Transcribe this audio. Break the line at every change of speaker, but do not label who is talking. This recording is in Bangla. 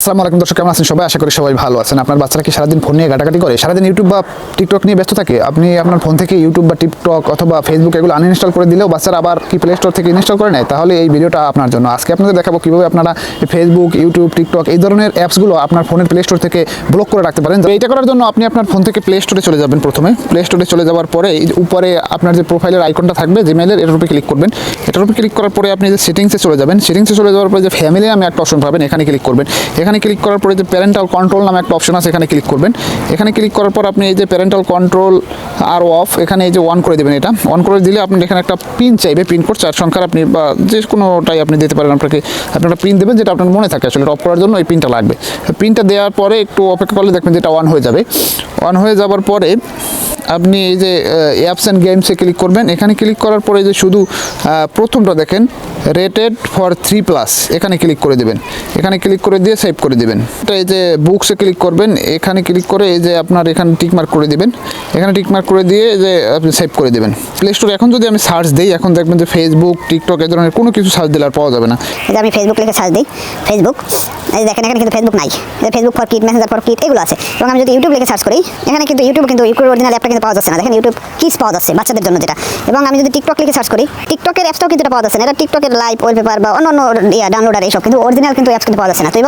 আসসালামু আলাইকুম দর্শক, কেমন আছেন সবাই? আশা করি সবাই ভালো আছেন। আপনার বাচ্চারা কি সারাদিন ফোন নিয়ে ঘাটাঘাটি করে? সারাদিন ইউটিউব বা টিকটক নিয়ে ব্যস্ত থাকে? আপনি আপনার ফোন থেকে ইউটিউব বা টিকটক অথবা ফেসবুক এগুলো আনইনস্টল করে দিলেও বাচ্চারা আবার কি প্লে স্টোর থেকে ইনস্টল করে নেয়? তাহলে এই ভিডিওটা আপনার জন্য। আজকে আপনাদের দেখাবো কীভাবে আপনারা ফেসবুক ইউটিউব টিকটক এই ধরনের অ্যাপসগুলো আপনার ফোনের প্লে স্টোর থেকে ব্লক করে রাখতে পারেন। এইটা করার জন্য আপনি আপনার ফোন থেকে প্লে স্টোরে চলে যাবেন প্রথমে। প্লে স্টোরে চলে যাওয়ার পরে উপরে আপনার যে প্রোফাইলের আইকনটা থাকবে জিমেলের এটার উপরে ক্লিক করবেন। এটার উপরে ক্লিক করার পরে আপনি যে সেটিংসে চলে যাবেন। সেটিংসে চলে যাওয়ার পরে যে ফ্যামিলি আমি একটা অপশন পাবেন, এখানে ক্লিক করবেন। এখানে ক্লিক করার পরে যে প্যারেন্টাল কন্ট্রোল নামে একটা অপশন আছে, এখানে ক্লিক করবেন। এখানে ক্লিক করার পর আপনি এই যে প্যারেন্টাল কন্ট্রোল আর অফ এখানে এই যে অন করে দেবেন এটা। অন করে দিলে আপনি এখানে একটা পিন চাইবে পিন কোড চার সংখ্যার আপনি বা যে কোনোটাই আপনি দিতে পারেন আপনাকে। আপনি একটা পিন দেবেন যেটা আপনার মনে থাকে আসলে অফ করার জন্য ওই পিনটা লাগবে। পিনটা দেওয়ার পরে একটু অপেক্ষা করলে দেখবেন যেটা অন হয়ে যাবে। অন হয়ে যাওয়ার পরে আপনি এই যে অ্যাপস অ্যান্ড গেমসে ক্লিক করবেন। এখানে ক্লিক করার পরে যে শুধু প্রথমটা দেখেন রেটেড ফর থ্রি প্লাস এখানে ক্লিক করে দেবেন। এখানে ক্লিক করে দিয়ে সেভ করে দেবেন। এটা এই যে বুকসে ক্লিক করবেন, এখানে ক্লিক করে এই যে আপনার এখানে টিকমার্ক করে দিবেন। এখানে টিকমার্ক করে দিয়ে যে আপনি সেভ করে দেবেন। প্লে স্টোরে এখন যদি আমি সার্চ দিই, এখন দেখবেন যে ফেসবুক টিকটক এ ধরনের কোনো কিছু সার্চ দিলে আর পাওয়া যাবে না।
আমি ফেসবুক লিখে সার্চ দিই ফেসবুক এই দেখেন এখানে কিন্তু ফেসবুক নাই। Facebook for kit Messenger for kit এগুলো আছে। এবং আমি যদি ইউটিউব লিখে সার্চ করি, এখানে কিন্তু ইউটিউব কিন্তু ইউটিউব অরিজিনাল অ্যাপটা কিন্তু পাওয়া যাচ্ছে না। দেখেন ইউটিউব কিস পাওয়া যাচ্ছে বাচ্চাদের জন্য যেটা। এবং আমি যদি টিকটক লিখে সার্চ করি টিকটকের অ্যাপসটাও কিন্তু পাওয়া যাচ্ছে না। এটা টিকটকের লাইভ ওয়েলপেপার বা অন্য অন্য ডাউনলোডার এইসব, কিন্তু অরিজিনাল কিন্তু অ্যাপস কিন্তু পাওয়া যাচ্ছে না। তো